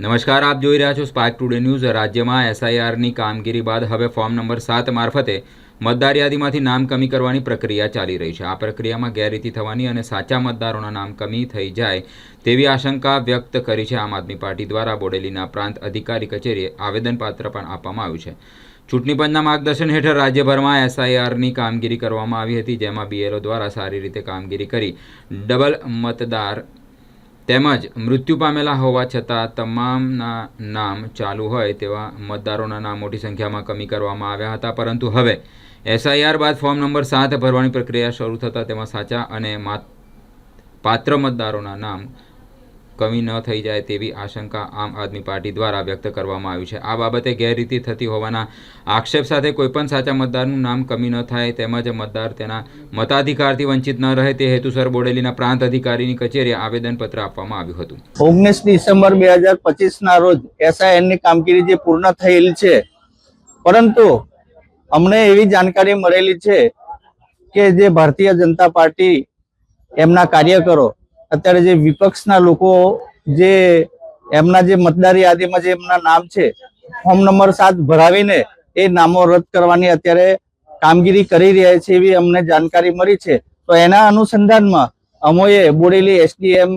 નમસ્કાર, આપ જોઈ રહ્યા છો સ્પાર્ક ટુડે ન્યૂઝ રાજ્યમાં એસઆઈઆરની કામગીરી બાદ હવે ફોર્મ નંબર સાત મારફતે મતદાર યાદીમાંથી નામ કમી કરવાની પ્રક્રિયા ચાલી રહી છે. આ પ્રક્રિયામાં ગેરરીતિ થવાની અને સાચા મતદારોના નામ કમી થઈ જાય તેવી આશંકા વ્યક્ત કરી છે આમ આદમી પાર્ટી દ્વારા બોડેલીના પ્રાંત અધિકારી કચેરીએ આવેદનપત્ર પણ આપવામાં આવ્યું છે. ચૂંટણી પંચના માર્ગદર્શન હેઠળ રાજ્યભરમાં એસઆઈઆરની કામગીરી કરવામાં આવી હતી, જેમાં બીએલઓ દ્વારા સારી રીતે કામગીરી કરી ડબલ મતદાર તેમજ મૃત્યુ પામેલા હોવા છતાં તમામના નામ ચાલુ હોય તેવા મતદારોના નામ મોટી સંખ્યામાં કમી કરવામાં આવ્યા હતા. પરંતુ હવે એસઆઈઆર બાદ ફોર્મ નંબર સાત ભરવાની પ્રક્રિયા શરૂ થતાં તેમાં સાચા અને પાત્ર મતદારોના નામ કમી ન થઈ જાય તેવી આશંકા આમ આદમી પાર્ટી દ્વારા વ્યક્ત કરવામાં આવી છે. આ બાબતે ગેરરીતિ થતી હોવાના આક્ષેપ સાથે કોઈપણ સાચા મતદારનું નામ કમી ન થાય તેમજ મતદાર તેના મતાધિકારથી વંચિત ન રહે તે હેતુસર બોડેલીના પ્રાંત અધિકારીની કચેરીએ આવેદનપત્ર આપવામાં આવ્યું હતું. ઓગણીસ ડિસેમ્બર બે હજાર પચીસના રોજ એસઆઈએનની કામગીરી જે પૂર્ણ થયેલ છે, પરંતુ અમને એવી જાણકારી મળેલી છે કે જે ભારતીય જનતા પાર્ટી, એમના કાર્યકરો અત્યારે જે વિપક્ષના લોકો જે એમના જે મતદાર યાદીમાં જે એમના નામ છે, ફોર્મ નંબર સાત ભરાવીને એ નામો રદ કરવાની અત્યારે કામગીરી કરી રહ્યા છે એવી અમને જાણકારી મળી છે. તો એના અનુસંધાનમાં અમોએ બોડેલી એસડીએમ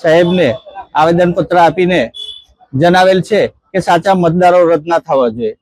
સાહેબને આવેદનપત્ર આપીને જણાવેલ છે કે સાચા મતદારો રદ ના થવા જોઈએ.